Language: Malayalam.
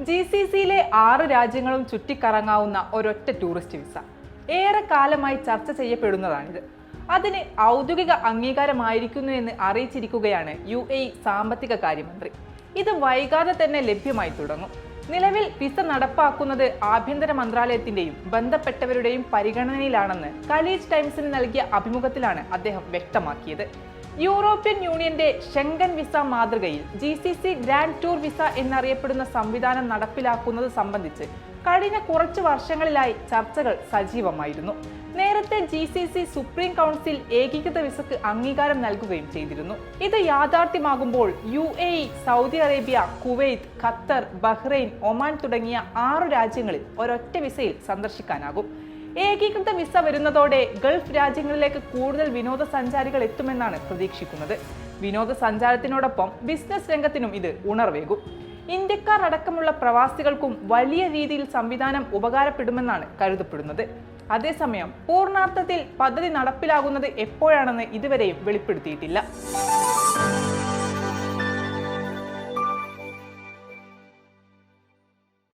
ജി സി സിയിലെ ആറ് രാജ്യങ്ങളും ചുറ്റിക്കറങ്ങാവുന്ന ഒരൊറ്റ ടൂറിസ്റ്റ് വിസ. ഏറെ കാലമായി ചർച്ച ചെയ്യപ്പെടുന്നതാണിത്. അതിന് ഔദ്യോഗിക അംഗീകാരമായിരിക്കുന്നു എന്ന് അറിയിച്ചിരിക്കുകയാണ് യു എ സാമ്പത്തിക കാര്യമന്ത്രി. ഇത് വൈകാതെ തന്നെ ലഭ്യമായി തുടങ്ങും. നിലവിൽ വിസ നടപ്പാക്കുന്നത് ആഭ്യന്തര മന്ത്രാലയത്തിന്റെയും ബന്ധപ്പെട്ടവരുടെയും പരിഗണനയിലാണെന്ന് കലീജ് ടൈംസിന് നൽകിയ അഭിമുഖത്തിലാണ് അദ്ദേഹം വ്യക്തമാക്കിയത്. യൂറോപ്യൻ യൂണിയന്റെ ഷെങ്കൻ വിസ മാതൃകയിൽ G C C grand tour visa എന്നറിയപ്പെടുന്ന സംവിധാനം നടപ്പിലാക്കുന്നത് സംബന്ധിച്ച് കഴിഞ്ഞ കുറച്ച് വർഷങ്ങളിലായി ചർച്ചകൾ സജീവമായിരുന്നു. നേരത്തെ G C C supreme council ഏകീകൃത വിസക്ക് അംഗീകാരം നൽകുകയും ചെയ്തിരുന്നു. ഇത് യാഥാർത്ഥ്യമാകുമ്പോൾ U A E Saudi Arabia Kuwait Qatar Bahrain Oman തുടങ്ങിയ ആറു രാജ്യങ്ങളിൽ ഒരൊറ്റ വിസയിൽ സന്ദർശിക്കാനാകും. ഏകീകൃത വിസ വരുന്നതോടെ ഗൾഫ് രാജ്യങ്ങളിലേക്ക് കൂടുതൽ വിനോദസഞ്ചാരികൾ എത്തുമെന്നാണ് പ്രതീക്ഷിക്കുന്നത്. വിനോദസഞ്ചാരത്തിനോടൊപ്പം ബിസിനസ് രംഗത്തിനും ഇത് ഉണർവേകും. ഇന്ത്യക്കാർ അടക്കമുള്ള പ്രവാസികൾക്കും വലിയ രീതിയിൽ സംവിധാനം ഉപകാരപ്പെടുമെന്നാണ് കരുതപ്പെടുന്നത്. അതേസമയം പൂർണാർത്ഥത്തിൽ പദ്ധതി നടപ്പിലാകുന്നത് എപ്പോഴാണെന്ന് ഇതുവരെയും വെളിപ്പെടുത്തിയിട്ടില്ല.